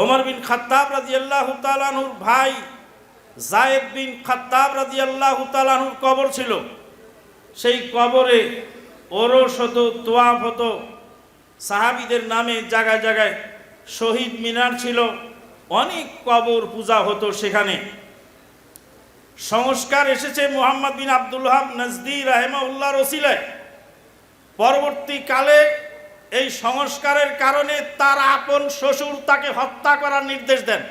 ওমর বিন খাত্তাব রাজি আল্লাহ তালানুর ভাই জায়েদ বিন খাত্তাব রাজি আল্লাহ তালানুর কবর ছিল। সেই কবরে ওরস হতো, তোয়াফ হতো। সাহাবিদের নামে জায়গায় জায়গায় শহীদ মিনার ছিল। অনেক কবর পূজা হতো সেখানে। সংস্কার এসেছে Muhammad bin Abdul Wahhab Najdi রাহেমাউল্লাহ রসিলায় পরবর্তীকালে এই সংস্কারের কারণে তার আপন শ্বশুর তাকে হত্যা করার নির্দেশ দেন।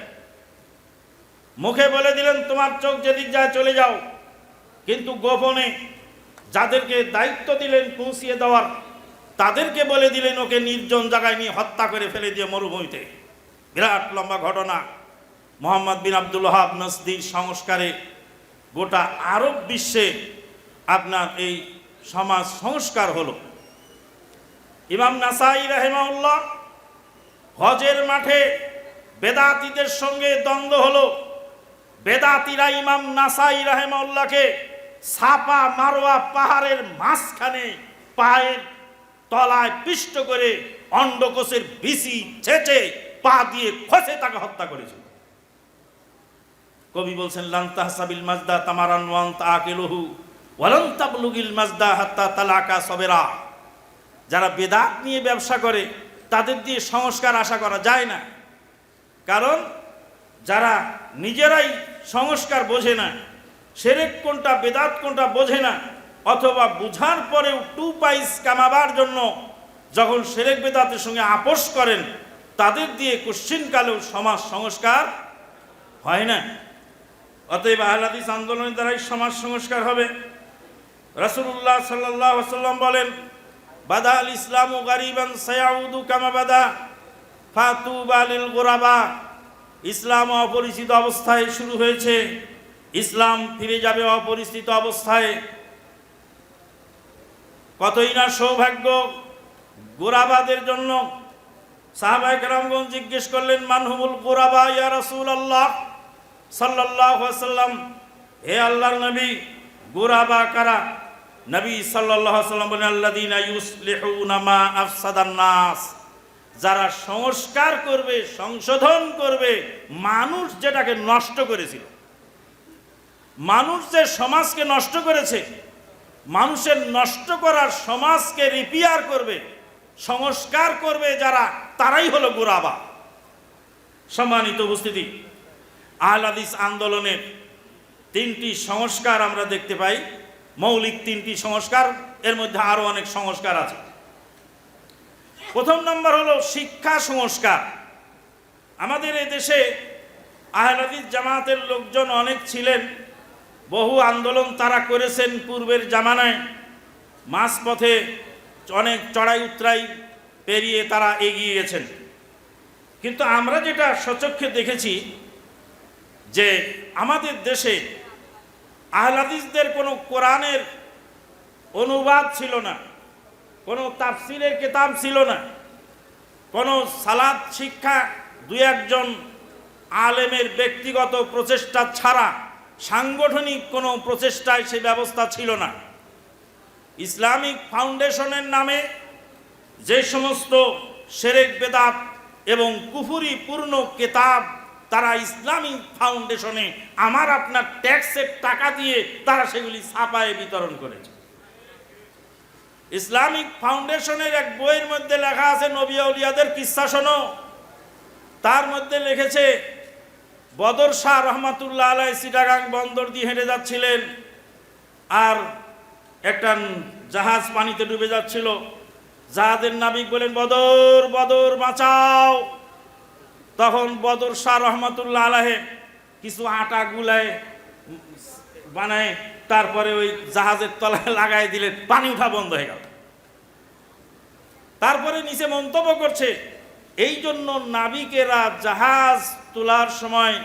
মুখে বলে দিলেন, তোমার চোখ যেদিক যায় চলে যাও। কিন্তু গোপনে যাদেরকে দায়িত্ব দিলেন পৌঁছিয়ে দেওয়ার, তাদেরকে বলে দিলেন, ওকে নির্জন জায়গায় নিয়ে হত্যা করে ফেলে দিয়ে মরুভূমিতে। বিরাট লম্বা ঘটনা। মোহাম্মদ বিন আব্দুল হাব নসদির সংস্কারে গোটা আরব বিশ্বে আপনার এই সমাজ সংস্কার হলো। ইমাম নাসাই রাহেমাউল্লাহ হজের মাঠে বেদাতিদের সঙ্গে দ্বন্দ্ব হলো। বেদাতিরা ইমাম নাসাই রাহেমাউল্লাহকে সাপা মারোয়া পাহাড়ের মাঝখানে পায়ের তলায় পিষ্ট করে অন্ডকোষের বিসি ছেঁচে পা দিয়ে খসে তাকে হত্যা করেছিল। কবি বলছেন লান্তাহসাবিল মাজদা তামারান ওয়ান তাকিলহু ওয়ালান তাবলুগিল মাজদা হাত্তা তালাকা সবেরা। যারা বেদাত নিয়ে ব্যবসা করে, তাদের দিয়ে সংস্কার আশা করা যায় না। কারণ যারা নিজেরাই সংস্কার বোঝে না, সেরেক কোনটা বেদাত কোনটা বোঝে না, অথবা বুঝার পরেও টু পাইস কামাবার জন্য যখন সেরেক বেদাতের সঙ্গে আপোষ করেন, তাদের দিয়ে কোশ্চিনকালেও সমাজ সংস্কার হয় না। অতএব আহলাদিস আন্দোলনের দ্বারাই সমাজ সংস্কার হবে। রাসূলুল্লাহ সাল্লাল্লাহু আলাইহি ওয়াসাল্লাম বলেন বাদা আল ইসলামু গারিবান সায়াউদু কামা বাদা ফাতুবা লিল গুরাবা। ইসলাম অপরিচিত অবস্থায় শুরু হয়েছে। ইসলাম ফিরে যাবে অপরিচিত অবস্থায়। কতই না সৌভাগ্য, গোরাবাদের জন্য সাহাবাই কেরামগঞ্জ জিজ্ঞেস করলেন, মানহুমুল গোরাবা ইয়া রাসূল আল্লাহ সাল্লাহ সাল্লাম হে আল্লাহর নবী, গোরাবা কারা? নবী সাল্লাম নাস। যারা সংস্কার করবে, সংশোধন করবে, মানুষ যেটাকে নষ্ট করেছিল, মানুষ যে সমাজকে নষ্ট করেছে, মানুষের নষ্ট করার সমাজকে রিপেয়ার করবে, সংস্কার করবে যারা, তারাই হলো গোরাবা। সম্মানিত উপস্থিতি আহলাদিস আন্দোলনের তিনটি সংস্কার আমরা দেখতে পাই। মৌলিক তিনটি সংস্কার, এর মধ্যে আরও অনেক সংস্কার আছে। প্রথম নম্বর হলো শিক্ষা সংস্কার। আমাদের এই দেশে আহলাদিস জামাতের লোকজন অনেক ছিলেন, বহু আন্দোলন তারা করেছেন পূর্বের জামানায়। মাঝপথে অনেক চড়াই উতরাই পেরিয়ে তারা এগিয়ে গেছেন। কিন্তু আমরা যেটা সচক্ষে দেখেছি যে আমাদের দেশে আহলাদিসদের কোনো কোরআনের অনুবাদ ছিল না, কোনো তাফসিরের কেতাব ছিল না, কোনো সালাদ শিক্ষা দু একজন আলেমের ব্যক্তিগত প্রচেষ্টা ছাড়া সাংগঠনিক কোনো প্রচেষ্টায় সে ব্যবস্থা ছিল না। ইসলামিক ফাউন্ডেশনের নামে যে সমস্ত সেরেক বেদাত এবং কুফুরি পূর্ণ কেতাব তারা ইসলামিক ফাউন্ডেশনে আমার আপনার ট্যাক্সের টাকা দিয়ে তারা সেগুলি ছাপায় বিতরণ করেছে। ইসলামিক ফাউন্ডেশনের এক বইয়ের মধ্যে লেখা আছে, নবী উলিয়াদের কিসা শোনো। তার মধ্যে লিখেছে, বদর শাহ রহমাতুল্লাহ আলাই সিটাগাং বন্দর দিয়ে হেঁটে যাচ্ছিলেন আর একটা জাহাজ পানিতে ডুবে যাচ্ছিল। জাহাজের নাবিক বলেন, বদর বদর বাঁচাও। তখন বদর শাহ রহমাতুল্লাহ আলাহে কিছু আটা গুলায় বানায়, তারপরে ওই জাহাজের তলায় লাগাই দিলেন, পানি উঠা বন্ধ হয়ে গেল। তারপরে নিচে মন্তব্য করছে, এই জন্য নাবিকেরা জাহাজ তোলার সময়,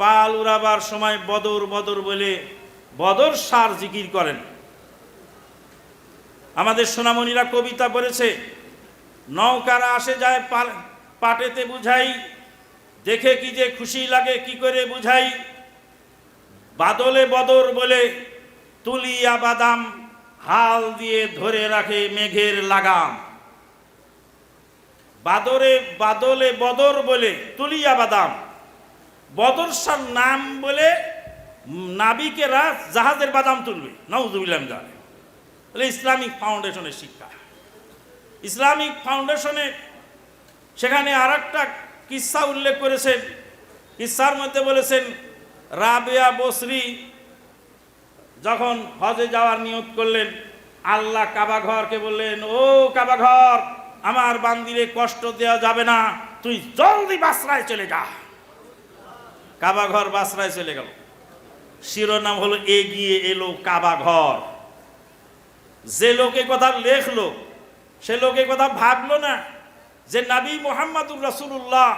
পাল উড়াবার সময় বদর বদর বলে বদর সার জিকির করেন। আমাদের সোনামণিরা কবিতা পড়েছে, নৌকারা আসে যায় পাটেতে বুঝাই দেখে কি যে খুশি লাগে, কি করে বুঝাই? বাদলে বদর বলে, তুলিয়া বাদাম হাল দিয়ে ধরে রাখে মেঘের লাগাম। বাদরে, বাদলে বদর বলে, তুলিয়া বাদাম। বদর শাহ নাম বলে নাবিকেরা জাহাজের বাদাম তুলবে। নওজুবিল্লাম জানে বলে ইসলামিক ফাউন্ডেশনের শিক্ষা। ইসলামিক ফাউন্ডেশনে সেখানে আর একটা কিস্সা উল্লেখ করেছেন? কিসার মধ্যে বলেছেন, রাবিয়া বসরি যখন হজে যাওয়ার নিয়ত করলেন, আল্লাহ কাবা ঘরকে বললেন, ও কাবা ঘর, আমার বান্দিরে কষ্ট দেওয়া যাবে না, তুই জলদি বাসরায় চলে যা। কাবা ঘর বাসরায় চলে গেল। শিরোনাম হলো, এগিয়ে এলো কাবা ঘর। যে লোকে কথা লেখলো, সে লোকে কথা ভাবলো না। যে নাবী মোহাম্মদুর রাসুল্লাহ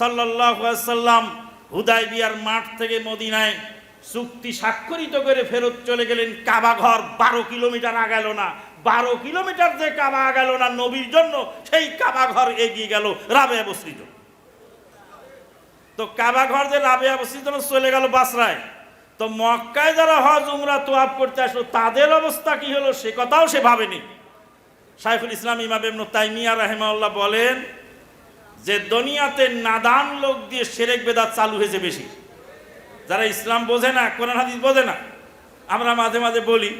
সাল্লাহ সাল্লাম হুদাই বিয়ার মাঠ থেকে মদিনায় চুক্তি স্বাক্ষরিত করে ফেরত চলে গেলেন কাবা ঘর বারো কিলোমিটার আগাল না। বারো কিলোমিটার যে কাবা আগাল না নবীর জন্য, সেই কাবা ঘর এগিয়ে গেল, রাবে বস্ত্রীর তো কাবা ঘর যে রাবে জন্য চলে গেল বাসরায়। তো মক্কায় যারা হজ, উমরা তোয়াব করতে আসলো, তাদের অবস্থা কি হলো? সে কথাও সে ভাবেনি। শাইখুল ইসলাম ইমাম ইবনু তাইমিয়া রাহেমাউল্লাহ বলেন যে দুনিয়াতে নাদান লোক দিয়ে সেরেক বেদাত চালু হয়েছে বেশি। যারা ইসলাম বোঝে না, কোরআন হাদিস বোঝে না, আমরা মাঝে মাঝে বলি,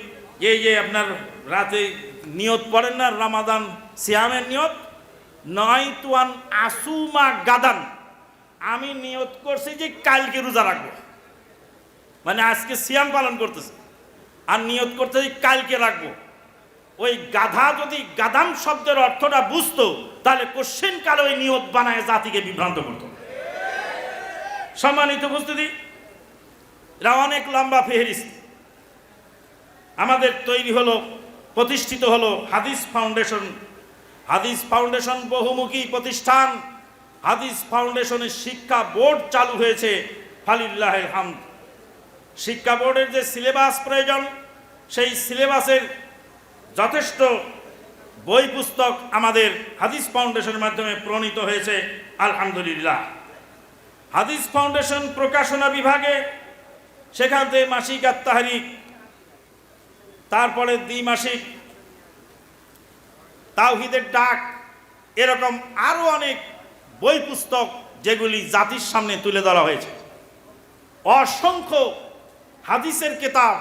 এই যে আপনার রাতে নিয়ত পড়েন না, রামাদান সিয়ামের নিয়ত নয় তুয়ান আসুমা গাদান, আমি নিয়ত করছি যে কালকে রোজা রাখব। মানে আজকে সিয়াম পালন করতেছে, আর নিয়ত করতেছি কালকে রাখব। ওই গাধা যদি গাদাম শব্দের অর্থটা বুঝতো, তাহলে কোশ্চেন কালে ওই নিয়ত বানায় জাতিকে বিভ্রান্ত করতো। সম্মানিত বুঝতে এরা অনেক লম্বা ফেহরিস্ত। আমাদের তৈরি হলো, প্রতিষ্ঠিত হলো হাদিস ফাউন্ডেশন। হাদিস ফাউন্ডেশন বহুমুখী প্রতিষ্ঠান। হাদিস ফাউন্ডেশনের শিক্ষা বোর্ড চালু হয়েছে ফালিল্লাহ হামদ। শিক্ষা বোর্ডের যে সিলেবাস প্রয়োজন, সেই সিলেবাসের যথেষ্ট বই পুস্তক আমাদের হাদিস ফাউন্ডেশনের মাধ্যমে প্রণীত হয়েছে, আলহামদুলিল্লাহ। হাদিস ফাউন্ডেশন প্রকাশনা বিভাগে সেখান থেকে মাসিক আত্মাহারিক, তারপরে দ্বিমাসিক, তাওহিদের ডাক, এরকম আরও অনেক বই পুস্তক যেগুলি জাতির সামনে তুলে ধরা হয়েছে। অসংখ্য হাদিসের কেতাব,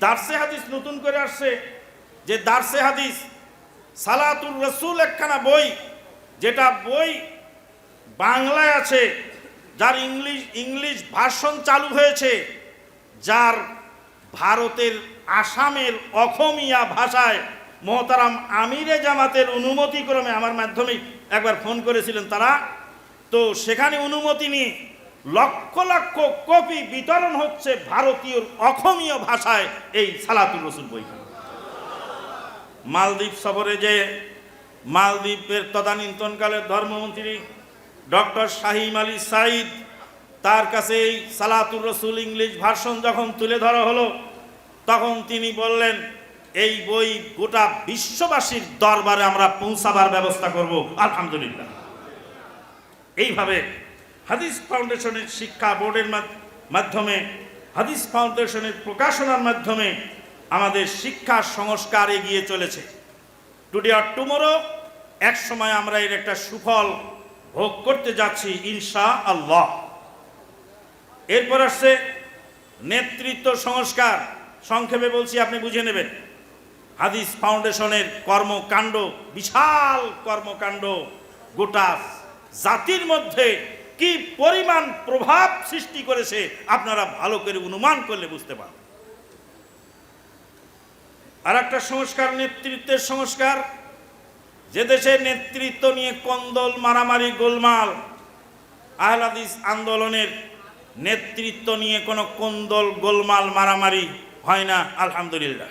দার্সে হাদিস নতুন করে আসছে যে দার্সে হাদিস, সালাতুর রসুল একখানা বই, যেটা বই বাংলায় আছে, যার ইংলিশ ইংলিশ ভার্সন চালু হয়েছে, যার ভারতের আসামের অখমিয়া ভাষায় মোহতারাম আমিরে জামাতের অনুমতিক্রমে আমার মাধ্যমে একবার ফোন করেছিলেন তারা। তো সেখানে অনুমতি নিয়ে লক্ষ লক্ষ কপি বিতরণ হচ্ছে ভারতীয় অখমীয় ভাষায় এই সালাতুর রসুল বইটা মালদ্বীপ সফরে যে মালদ্বীপের তদানীন্তনকালের ধর্মমন্ত্রী ডক্টর শাহিম আলী সাইদ তার কাছে এই সালাতুর রসুল ইংলিশ ভার্সন যখন তুলে ধরা হলো, তখন তিনি বললেন, এই বই গোটা বিশ্ববাসীর দরবারে আমরা পৌঁছাবার ব্যবস্থা করব। আলহামদুলিল্লাহ। এইভাবে হাদিস ফাউন্ডেশনের শিক্ষা বোর্ডের মাধ্যমে, হাদিস ফাউন্ডেশনের প্রকাশনার মাধ্যমে আমাদের শিক্ষা সংস্কার এগিয়ে চলেছে। টুডে আর টুমোরো এক সময় আমরা এর একটা সুফল ভোগ করতে যাচ্ছি ইনশা আল্লাহ এরপর আসছে নেতৃত্ব সংস্কার। সংক্ষেপে বলছি, আপনি বুঝে নেবেন। হাদিস ফাউন্ডেশনের কর্মকাণ্ড, বিশাল কর্মকাণ্ড, গোটা জাতির মধ্যে কি পরিমাণ প্রভাব সৃষ্টি করেছে, আপনারা ভালো করে অনুমান করলে বুঝতে পারবেন। আর একটা সংস্কার, নেতৃত্বের সংস্কার। যে দেশে নেতৃত্ব নিয়ে কন্দল, মারামারি, গোলমাল, আহলাদিস আন্দোলনের নেতৃত্ব নিয়ে কোনো কন্দল, গোলমাল, মারামারি হয় না, আলহামদুলিল্লাহ।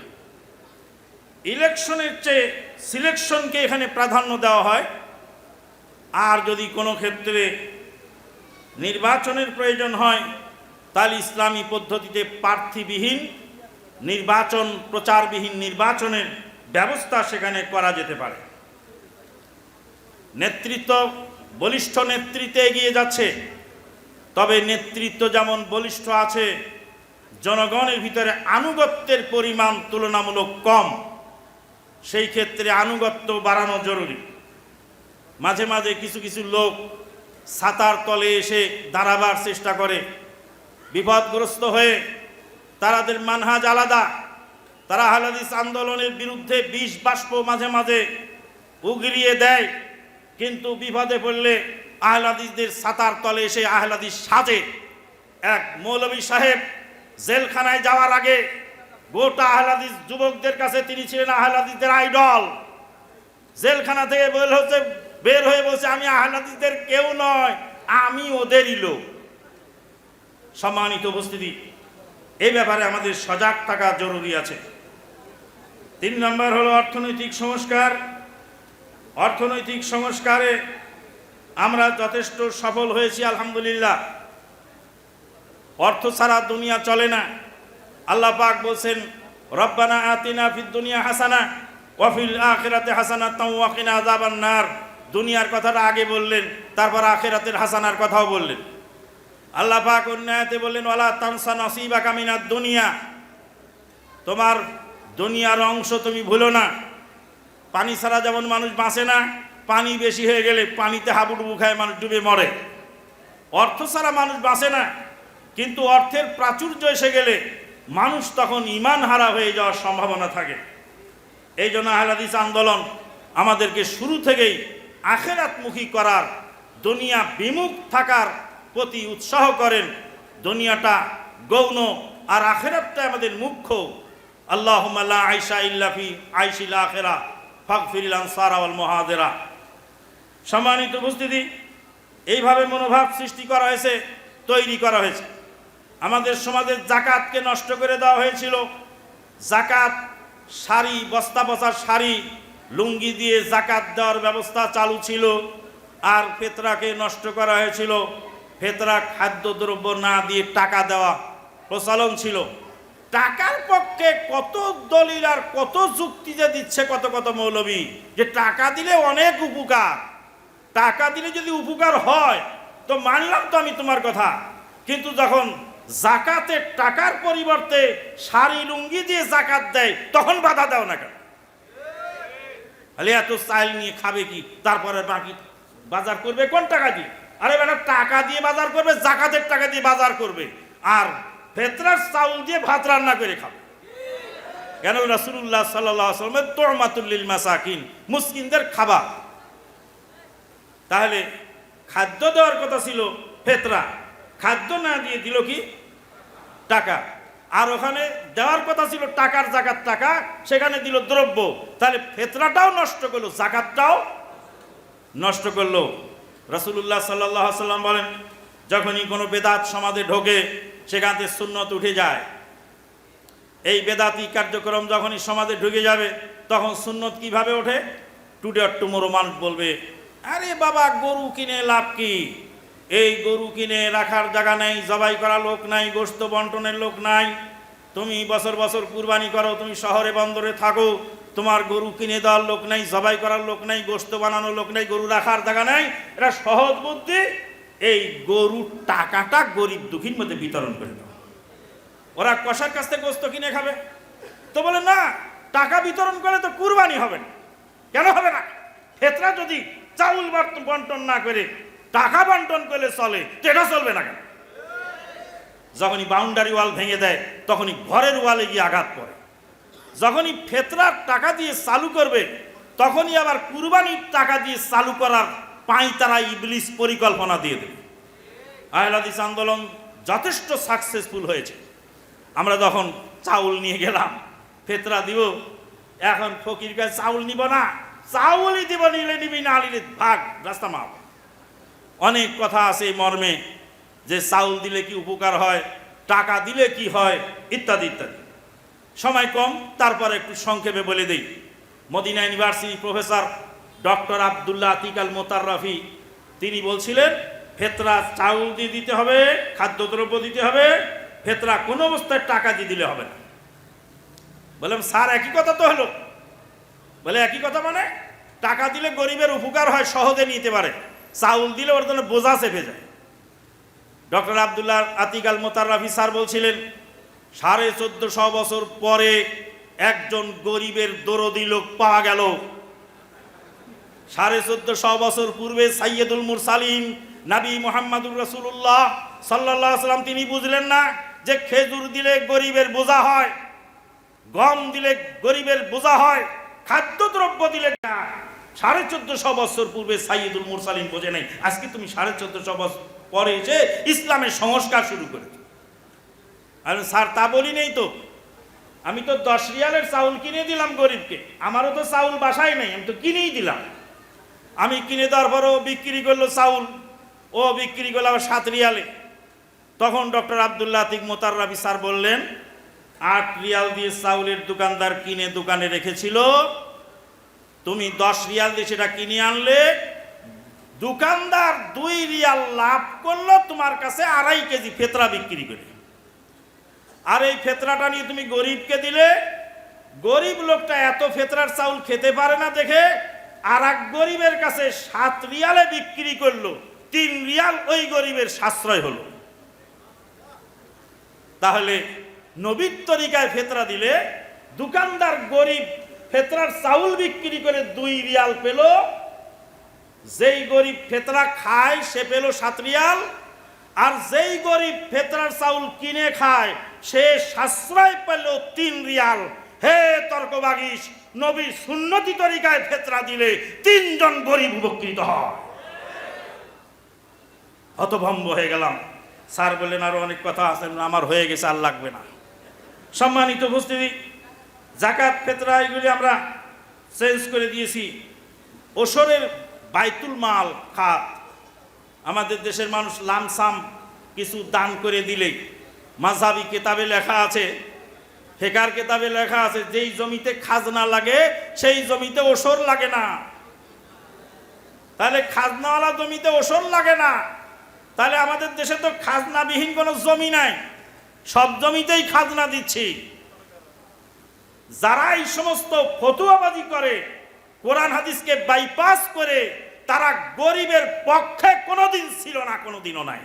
ইলেকশনের চেয়ে সিলেকশনকে এখানে প্রাধান্য দেওয়া হয়। আর যদি কোনো ক্ষেত্রে নির্বাচনের প্রয়োজন হয়, তাহলে ইসলামী পদ্ধতিতে প্রার্থীবিহীন নির্বাচন, প্রচারবিহীন নির্বাচনের ব্যবস্থা সেখানে করা যেতে পারে। নেতৃত্ব বলিষ্ঠ নেতৃত্বে এগিয়ে যাচ্ছে। তবে নেতৃত্ব যেমন বলিষ্ঠ আছে, জনগণের ভিতরে আনুগত্যের পরিমাণ তুলনামূলক কম। সেই ক্ষেত্রে আনুগত্য বাড়ানো জরুরি। মাঝে মাঝে কিছু কিছু লোক ছাতার তলে এসে দাঁড়াবার চেষ্টা করে। বিপদগ্রস্ত হয়ে তারাদের মানহাজ আলাদা। তারা আহলাদিস আন্দোলনের বিরুদ্ধে বিষ বাষ্প মাঝে মাঝে উগরিয়ে দেয়, কিন্তু বিপদে পড়লে আহলাদিসদের সাতার তলে এসে আহলাদিস সাজে। এক মৌলবী সাহেব জেলখানায় যাওয়ার আগে গোটা আহলাদিস যুবকদের কাছে তিনি ছিলেন আহলাদিসদের আইডল। জেলখানা থেকে বের হচ্ছে বের হয়ে বলছে, আমি আহলাদিসদের কেউ নয়, আমি ওদেরই লোক। সম্মানিত উপস্থিতি এই ব্যাপারে আমাদের সজাগ থাকা জরুরি আছে। তিন নম্বর হলো অর্থনৈতিক সংস্কার। অর্থনৈতিক সংস্কারে আমরা যথেষ্ট সফল হয়েছি, আলহামদুলিল্লাহ। অর্থ ছাড়া দুনিয়া চলে না। আল্লাহ পাক বলছেন, রব্বানা আতিনা ফিদ দুনিয়া হাসানা ওয়াফিল আখিরাতে হাসানা তাওয়াকিনা আযাবান নার। দুনিয়ার কথাটা আগে বললেন, তারপর আখিরাতের হাসানার কথাও বললেন। আল্লাহ পাক অন্যায়তে বললেন, ওয়ালা তানসা নসিবা কামিনার দুনিয়া। তোমার দুনিয়ার অংশ তুমি ভুলো না। পানি ছাড়া যেমন মানুষ বাঁচে না, পানি বেশি হয়ে গেলে পানিতে হাবুডুবু খায়, মানুষ ডুবে মরে। অর্থ ছাড়া মানুষ বাঁচে না, কিন্তু অর্থের প্রাচুর্য এসে গেলে মানুষ তখন ইমান হারা হয়ে যাওয়ার সম্ভাবনা থাকে। এই জন্য আহলাদিস আন্দোলন আমাদেরকে শুরু থেকেই আখেরাতমুখী করার, দুনিয়া বিমুখ থাকার প্রতি উৎসাহ করেন। দুনিয়াটা গৌণ আর আখেরাতটা আমাদের মুখ্য। আল্লাহ আইসা ইল্লাফি আইসিল আখেরা ফাকফিরিল আনসার আওয়াল মহাদেরা সম্মানিত উপস্থিতি, এইভাবে মনোভাব সৃষ্টি করা হয়েছে, তৈরি করা হয়েছে। আমাদের সমাজের জাকাতকে নষ্ট করে দেওয়া হয়েছিল। জাকাত শাড়ি, বস্তা বসার শাড়ি, লুঙ্গি দিয়ে জাকাত দেওয়ার ব্যবস্থা চালু ছিল। আর ফেতরাকে নষ্ট করা হয়েছিল। ফেতরা, খাদ্যদ্রব্য না দিয়ে টাকা দেওয়া প্রচলন ছিল। টাকার পক্ষে কত দলিল আর কত যুক্তি যে দিচ্ছে কত কত মৌলবী, যে টাকা দিলে অনেক উপকার। টাকা দিলে যদি উপকার হয়, তো মানলাম তো আমি তোমার কথা। কিন্তু যখন জাকাতের টাকার পরিবর্তে শাড়ি, লুঙ্গি দিয়ে জাকাত দেয়, তখন বাধা দাও না কেন? তাহলে এত চাইল নিয়ে খাবে কি? তারপরে বাকি বাজার করবে কোন টাকা দিয়ে? আরে বেটা, টাকা দিয়ে বাজার করবে, জাকাতের টাকা দিয়ে বাজার করবে। আর ফেতরার চাউল দিয়ে ভাত রান্না করে খাবে। কেন রাসুল্লাহ সাল্লামের তোরমাতুল্লিল মাসাকিন, মুসকিনদের খাবার। তাহলে খাদ্য দেওয়ার কথা ছিল ফেতরা খাদ্য না দিয়ে দিল কি? টাকা। আর ওখানে দেওয়ার কথা ছিল টাকার জাকাত টাকা, সেখানে দিল দ্রব্য। তাহলে ফেতরাটাও নষ্ট করল, জাকাতটাও নষ্ট করল। রসুল্লাহ সাল্লাহ সাল্লাম বলেন, যখনই কোনো বেদাত সমাজে ঢোকে, সেখান থেকে সুন্নত উঠে যায়। এই বেদাতি কার্যক্রম যখনই সমাজে ঢুকে যাবে, তখন সুন্নত কীভাবে ওঠে? টুডে টুমোরো মানুষ বলবে, আরে বাবা, গরু কিনে লাভ কি? এই গরু কিনে রাখার জায়গা নেই, জবাই করা লোক নাই গোস্ত বন্টনের লোক নাই। তুমি বছর বছর কুরবানি করো, তুমি শহরে, বন্দরে থাকো তোমার গরু কিনে দেওয়ার লোক নাই, জবাই করার লোক নাই গোস্ত বানানোর লোক নাই, গরু রাখার জায়গা নাই। এটা সহজ বুদ্ধি। এই গরুর টাকাটা গরিব দুঃখীর মধ্যে বিতরণ করে দাও। ওরা কষার কাছ থেকে গোস্ত কিনে খাবে। তো বলে, না, টাকা বিতরণ করে তো কুরবানি হবে না। কেন হবে না? ফেতরা যদি চাউল বন্টন না করে, টাকা বন্টন করলে চলে এটা চলবে না কেন? যখনই বাউন্ডারি ওয়াল ভেঙে দেয়, তখনই ঘরের ওয়ালে গিয়ে আঘাত করে যখনই ফেতরার টাকা দিয়ে চালু করবে, তখনই আবার কুরবানির টাকা দিয়ে চালু করার পাঁই তারা ইবলিস পরিকল্পনা দিয়ে দেবে। আহলাদিস আন্দোলন যথেষ্ট সাকসেসফুল হয়েছে। আমরা যখন চাউল নিয়ে গেলাম, ফেতরা দিব, এখন ফকির কাছে চাউল নিব না, চাউলই দিব নিলে নিবি না, নিলে ভাগ, রাস্তা মাপ। অনেক কথা আছে এই মর্মে, যে চাউল দিলে কি উপকার হয়, টাকা দিলে কি হয়, ইত্যাদি ইত্যাদি। সময় কম, তারপর একটু সংক্ষেপে বলে দেই। Medina university professor doctor Abdullah Atiqal Mutarrafi তিনি বলছিলেন, ফেতরা চাউল দিয়ে দিতে হবে, খাদ্যদ্রব্য দিতে হবে, ফেতরা কোনো অবস্থায় টাকা দিয়ে দিলে হবে না। বললাম, স্যার, একই কথা তো হলো। বলে, একই কথা মানে? টাকা দিলে গরিবের উপকার হয়, সহজে নিতে পারে। চাউল দিলে ওর জন্য বোঝা চেপে যায়। Doctor Abdullah Atiqal Mutarrafi sir বলছিলেন সাড়ে চোদ্দশো বছর পরে একজন গরিবের দরদি লোক পাওয়া গেল। সাড়ে চোদ্দশো বছর পূর্বে সাইয়দুল মুরসালিন নাবী মোহাম্মদুর রসুল্লাহ সাল্লাহ সাল্লাম তিনি বুঝলেন না যে খেজুর দিলে গরিবের বোঝা হয়, গম দিলে গরিবের বোঝা হয়, খাদ্যদ্রব্য দিলে না। সাড়ে চোদ্দশো বছর পূর্বে সাইয়দুল মুরসালিন বোঝে নাই। আজকে তুমি সাড়ে চোদ্দশো বছর পরে এসে ইসলামের সংস্কার শুরু করেছ। আমি স্যার, তা বলি নেই তো। আমি তো দশ রিয়ালের চাউল কিনে দিলাম গরিবকে। আমারও তো চাউল বাসায় নেই, আমি তো কিনেই দিলাম। আমি কিনে দেওয়ার পর ও বিক্রি করল চাউল, ও বিক্রি করল আবার সাত রিয়ালে। তখন doctor Abdullah Atiq Mutarrafi sir বললেন, আট রিয়াল দিয়ে চাউলের দোকানদার কিনে দোকানে রেখেছিল। তুমি দশ রিয়াল দিয়ে সেটা কিনে আনলে, দোকানদার দুই রিয়াল লাভ করল তোমার কাছে আড়াই কেজি ফেতরা বিক্রি করে। আর এই ফেতরাটা নিয়ে তুমি গরিবকে দিলে, গরিব লোকটা এত ফেতরার চাউল খেতে পারে না দেখে আর এক গরিবের কাছে সাত রিয়ালে বিক্রি করল, তিন রিয়াল ওই গরিবের সাশ্রয় হলো। তাহলে নবীর তরিকায় ফেতরা দিলে, দোকানদার গরিব ফেতরার চাউল বিক্রি করে দুই রিয়াল পেল, যেই গরিব ফেতরা খায় সে পেল সাত রিয়াল, আর যেই গরিব ফেতরার চাউল কিনে খায় সে সাশ্রয় পেল তিন রিয়াল। হে তর্কবাগিস নবী সুন্নতি তরিকায় ফেতরা দিলে তিনজন গরিব উপকৃত হয়। হতভম্ব হয়ে গেলাম। স্যার বললেন, আরও অনেক কথা আছে, আমার হয়ে গেছে, আর লাগবে না। সম্মানিত উপস্থিতি জাকাত ফেতরা এগুলি আমরা চেঞ্জ করে দিয়েছি। ওসরের বাইতুল মাল খাত। আমাদের দেশের মানুষ লামসাম কিছু দান করে দিলে মাঝাবি কেতাবে লেখা আছে, ফেকার কেতাবে লেখা আছে, যেই জমিতে খাজনা লাগে, সেই জমিতে ওসর লাগে না। তাহলে খাজনাওয়ালা জমিতে ওসর লাগে না। তাহলে আমাদের দেশে তো খাজনাবিহীন কোনো জমি নাই। সব জমিতেই খাজনা দিচ্ছি। যারা এই সমস্ত ফতুয়াবাজি করে, কোরআন হাদিসকে বাইপাস করে, তারা গরিবের পক্ষে কোনোদিন ছিল না, কোনোদিনও নাই।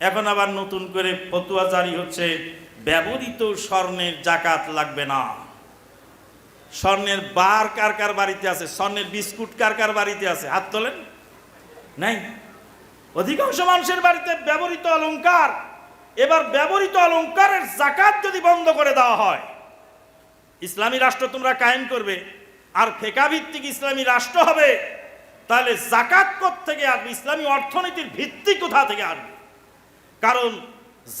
এখন আবার নতুন করে ফতুয়া জারি হচ্ছে, ব্যবহৃত স্বর্ণের জাকাত লাগবে না। স্বর্ণের বার কার কার বাড়িতে আছে? স্বর্ণের বিস্কুট কার কার বাড়িতে আছে? হাত তোলেন। নাই। অধিকাংশ মানুষের বাড়িতে ব্যবহৃত অলঙ্কার এবার ব্যবহৃত অলংকারের জাকাত যদি বন্ধ করে দেওয়া হয়, ইসলামী রাষ্ট্র তোমরা কায়েম করবে। আর ফেকা ভিত্তিক ইসলামী রাষ্ট্র হবে, তাহলে জাকাত কোথ থেকে আসবে? ইসলামী অর্থনীতির ভিত্তি কোথা থেকে আসবে? কারণ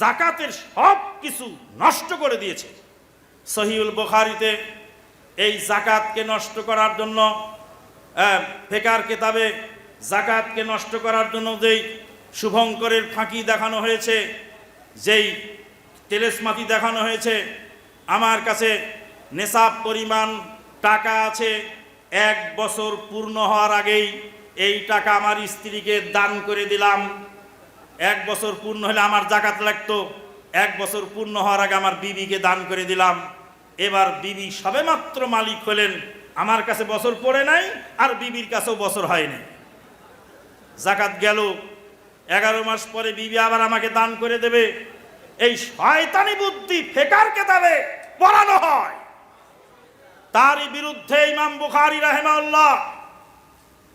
জাকাতের সব কিছু নষ্ট করে দিয়েছে। সহিউল বুখারীতে এই জাকাতকে নষ্ট করার জন্য ফেকার কেতাবে জাকাতকে নষ্ট করার জন্য যেই শুভঙ্করের ফাঁকি দেখানো হয়েছে, যেই তেলেসমাতি দেখানো হয়েছে, আমার কাছে নেশাব পরিমাণ টাকা আছে, এক বছর পূর্ণ হওয়ার আগেই এই টাকা আমার স্ত্রীকে দান করে দিলাম। এক বছর পূর্ণ হলে আমার জাকাত লাগতো, এক বছর পূর্ণ হওয়ার আগে আমার বিবিকে দান করে দিলাম। এবার বিবি সবেমাত্র মালিক হলেন, আমার কাছে বছর পড়ে নাই আর বিবির কাছেও বছর হয়নি। জাকাত গেল, এগারো মাস পরে বিবি আবার আমাকে দান করে দেবে। এই শয়তানি বুদ্ধি ফেকার কেতাবে পড়ানো হয়। তারই বিরুদ্ধে ইমাম বুখারি রাহেমাউল্লাহ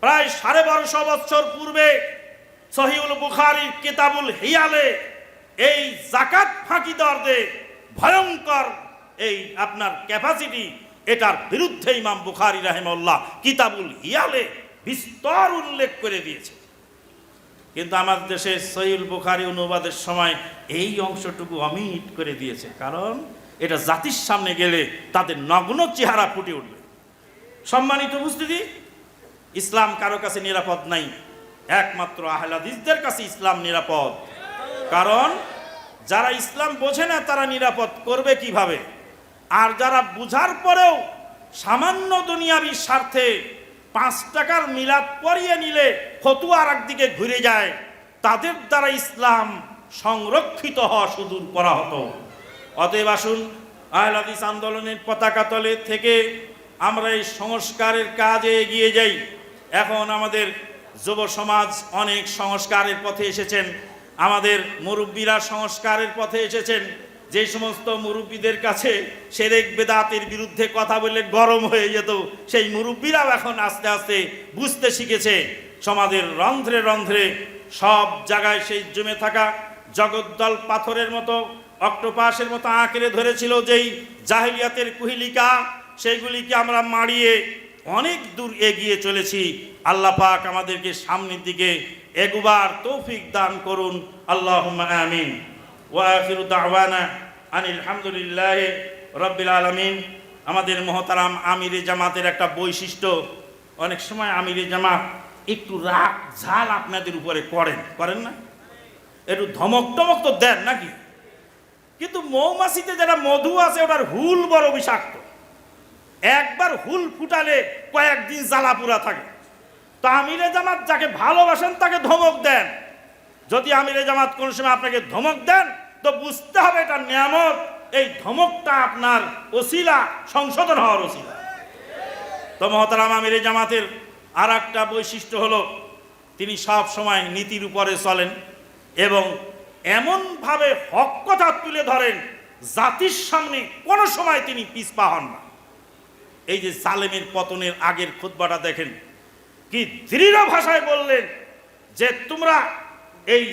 প্রায় সাড়ে বারোশো বছর পূর্বে সহিউল বুখারি কিতাবুল হিয়ালে, এই জাকাত ফাঁকি ফাঁকিদারদের ভয়ঙ্কর এই আপনার ক্যাপাসিটি এটার বিরুদ্ধে ইমাম বুখারি রাহেমাউল্লাহ কিতাবুল হিয়ালে বিস্তর উল্লেখ করে দিয়েছে। কিন্তু আমাদের দেশে সহিউল বুখারি অনুবাদের সময় এই অংশটুকু অমিট করে দিয়েছে। কারণ এটা জাতির সামনে গেলে তাদের নগ্ন চেহারা ফুটে উঠবে। সম্মানিত উপস্থিতি, ইসলাম কারও কাছে নিরাপদ নাই। একমাত্র আহলাদিসদের কাছে ইসলাম নিরাপদ। কারণ, যারা ইসলাম বোঝে না, তারা নিরাপদ করবে কীভাবে? আর যারা বুঝার পরেও সামান্য দুনিয়াবি স্বার্থে পাঁচ টাকার মিলাদ পরিয়ে নিলে ফতুয়া আর একদিকে ঘুরে যায়, তাদের দ্বারা ইসলাম সংরক্ষিত হওয়া সুদূর করা হতো। অতএব আসুন, আহলাদিস আন্দোলনের পতাকা তলে থেকে আমরা এই সংস্কারের কাজে এগিয়ে যাই। এখন আমাদের যুব সমাজ অনেক সংস্কারের পথে এসেছেন। আমাদের মুরব্বীরা সংস্কারের পথে এসেছেন। যে সমস্ত মুরব্বীদের কাছে সেরেক বেদাতের বিরুদ্ধে কথা বলে গরম হয়ে যেত, সেই মুরব্বীরাও এখন আস্তে আস্তে বুঝতে শিখেছে। সমাজের রন্ধ্রে রন্ধ্রে সব জায়গায় সেই জমে থাকা জগদ্দল পাথরের মতো, অক্টোপাসের মতো আঁকড়ে ধরেছিল যেই জাহিলিয়াতের কুহিলিকা, সেইগুলিকে আমরা মারিয়ে অনেক দূর এগিয়ে চলেছি। আল্লাহ পাক আমাদেরকে সামনের দিকে এগুবার তৌফিক দান করুন। আল্লাহ আমিন। ওয়াখির দাওয়ানা আনিল হামদুলিল্লাহ রব্বিল আলমিন। আমাদের মহতারাম আমিরে জামাতের একটা বৈশিষ্ট্য। অনেক সময় আমিরে জামাত একটু রাগ, ঝাল আপনাদের উপরে করেন। করেন না? একটু ধমক টমক তো দেন নাকি? কিন্তু মৌমাছিতে যারা মধু আছে, ওটার হুল বড় বিষাক্ত। একবার হুল ফুটালে কয়েকদিন জ্বালা পুরা থাকে। তো আমিরে জামাত যাকে ভালোবাসেন তাকে ধমক দেন। যদি আমিরে জামাত কোন সময় আপনাকে ধমক দেন, তো বুঝতে হবে এটা নিয়ামত, এই ধমকটা আপনার ওসিলা, সংশোধন হওয়ার ওসিলা। তো মহতারাম আমিরে জামাতের আর একটা বৈশিষ্ট্য হলো, তিনি সব সময় নীতির উপরে চলেন এবং এমনভাবে হক কথা তুলে ধরেন, জাতির সামনে কোনো সময় তিনি পিছপা হন না। এই যে সালেমের পতনের আগের খুতবাটা দেখেন, কি দৃঢ় ভাষায় বললেন যে তোমরা এই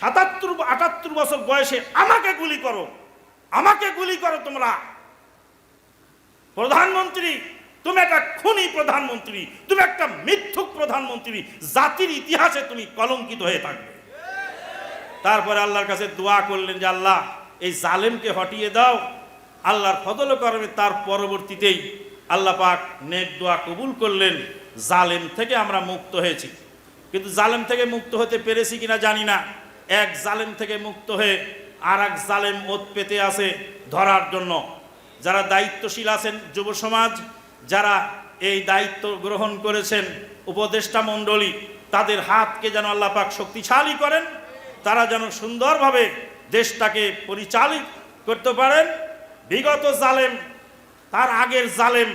সাতাত্তর, আটাত্তর বছর বয়সে আমাকে গুলি করো, আমাকে গুলি করো তোমরা। প্রধানমন্ত্রী, তুমি একটা খুনি প্রধানমন্ত্রী, তুমি একটা মিথ্যুক প্রধানমন্ত্রী, জাতির ইতিহাসে তুমি কলঙ্কিত হয়ে থাকবে। তারপরে আল্লাহর কাছে দোয়া করলেন যে, আল্লাহ, এই জালেমকে হটিয়ে দাও, আল্লাহর ফদল করমে তার পরবর্তীতেই আল্লাহ পাক নেক দোয়া কবুল করলেন, জালেম থেকে আমরা মুক্ত হয়েছি। কিন্তু জালেম থেকে মুক্ত হতে পেরেছি কিনা জানি না। এক জালেম থেকে মুক্ত হয়ে আর এক জালেম ওত পেতে আছে ধরার জন্য। যারা দায়িত্বশীল আছেন যুব সমাজ, যারা এই দায়িত্ব গ্রহণ করেছেন উপদেষ্টা মণ্ডলী, তাদের হাতকে যেন আল্লাহ পাক শক্তিশালী করেন, তারা যেন সুন্দরভাবে দেশটাকে পরিচালিত করতে পারেন। বিগত জালেম তার আগের জালেম,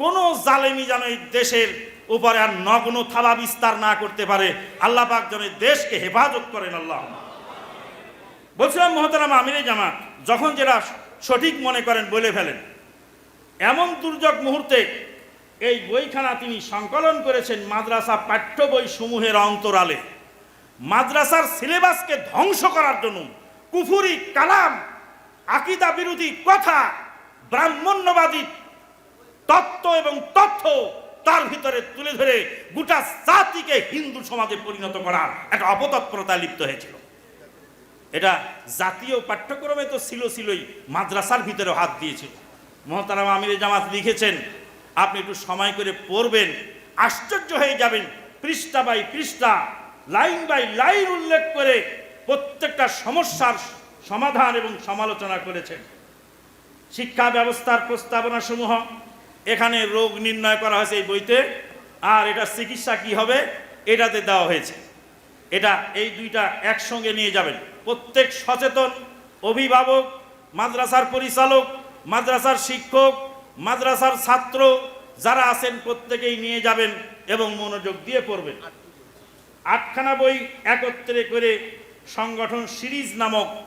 কোনো জালেমি যেন এই দেশের উপরে আর নগ্ন থালা বিস্তার না করতে পারে। আল্লাহ পাক যেন দেশকে হেফাজত করেন আল্লাহ। বলছিলাম, মহতারাম আমিরে জামাত, যখন যেটা সঠিক মনে করেন বলে ফেলেন। এমন দুর্যোগ মুহূর্তে এই বইখানা তিনি সংকলন করেছেন মাদ্রাসা পাঠ্য বই সমূহের অন্তরালে। মাদ্রাসার সিলেবাসকে ধ্বংস করার জন্য কুফুরি, কালাম, আকিদা বিরোধী কথা ব্রাহ্মণ্যবাদী তত্ত্ব এবং তথ্য তার ভিতরে তুলে ধরে গোটা জাতিকে হিন্দু সমাজে পরিণত করার একটা অপতৎপরতায় লিপ্ত হয়েছিল। এটা জাতীয় পাঠ্যক্রমে তো ছিল ছিলই, মাদ্রাসার ভিতরে হাত দিয়েছিল। মহতারাম আমির জামাত লিখেছেন, আপনি একটু সময় করে পড়বেন, আশ্চর্য হয়ে যাবেন, পৃষ্ঠা বাই পৃষ্ঠা, লাইন বাই লাইন উল্লেখ করে প্রত্যেকটা সমস্যার সমাধান এবং সমালোচনা করেছেন। শিক্ষা ব্যবস্থার প্রস্তাবনা সমূহ এখানে রোগ নির্ণয় করা হয়েছে এই বইতে, আর এটা চিকিৎসা কি হবে, এটাতে দেওয়া হয়েছে। এটা এই দুইটা একসঙ্গে নিয়ে যাবেন। প্রত্যেক সচেতন অভিভাবক, মাদ্রাসার পরিচালক, মাদ্রাসার শিক্ষক, মাদ্রাসার ছাত্র, যারা আছেন প্রত্যেকেই নিয়ে যাবেন এবং মনোযোগ দিয়ে পড়বেন। আটখানা বই একত্রে করে সংগঠন সিরিজ নামক